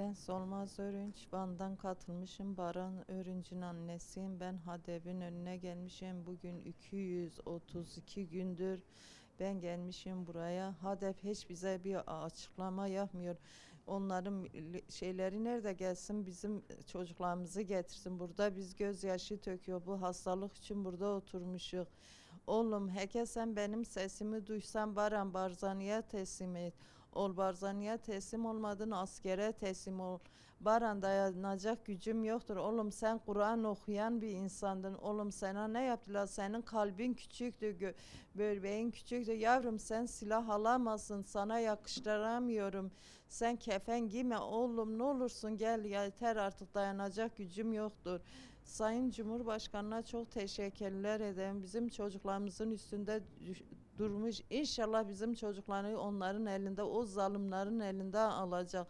Ben Solmaz Örünç, Van'dan katılmışım. Baran Örünç'ün annesiyim. Ben Hadeb'in önüne gelmişim. Bugün 232 gündür ben gelmişim buraya. Hadep hiç bize bir açıklama yapmıyor. Onların şeyleri nerede gelsin bizim çocuklarımızı getirsin. Burada biz gözyaşı töküyor. Bu hastalık için burada oturmuşuz. Oğlum heke sen benim sesimi duysan Baran Barzani'ye teslim et. Ol Barzani'ye teslim olmadın askere teslim ol. Baran dayanacak gücüm yoktur. Oğlum sen Kur'an okuyan bir insandın. Oğlum sana ne yaptılar? Senin kalbin küçüktü, böbreğin küçüktü. Yavrum sen silah alamazsın. Sana yakıştıramıyorum. Sen kefen giyme. Oğlum ne olursun gel yeter artık dayanacak gücüm yoktur. Sayın Cumhurbaşkanı'na çok teşekkürler ederim. Bizim çocuklarımızın üstünde durmuş. İnşallah bizim çocukları onların elinde, o zalimlerin elinde alacak.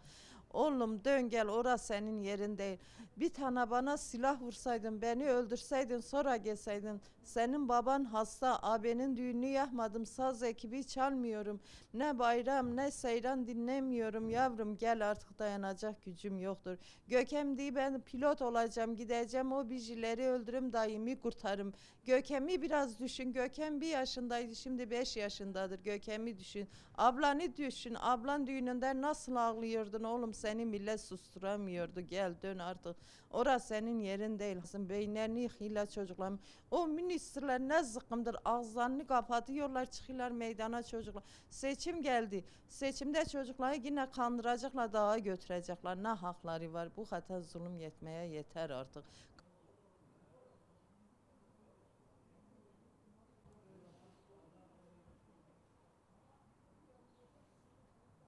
Oğlum dön gel orası senin yerin değil. Bir tane bana silah vursaydın, beni öldürseydin, sonra gelseydin. Senin baban hasta, abinin düğünü yapmadım, saz ekibi çalmıyorum. Ne bayram ne seyran dinlemiyorum yavrum. Gel artık dayanacak gücüm yoktur. Gökem diye ben pilot olacağım, gideceğim o bijileri öldürüm dayımı kurtarım. Gökem'i biraz düşün. Gökem bir yaşındaydı, şimdi beş yaşındadır. Gökem'i düşün. Ablanı düşün. Ablan düğününde nasıl ağlıyordun oğlum? Seni millet susturamıyordu. Gel dön artık. Orası senin yerin değil. Beyinlerini yıkıyla çocuklar. O ministerler ne zıkkımdır. Ağızlarını kapatıyorlar, çıkıyorlar meydana çocuklar. Seçim geldi. Seçimde çocukları yine kandıracaklar, dağa götürecekler. Ne hakları var? Bu kadar zulüm yetmeye yeter artık.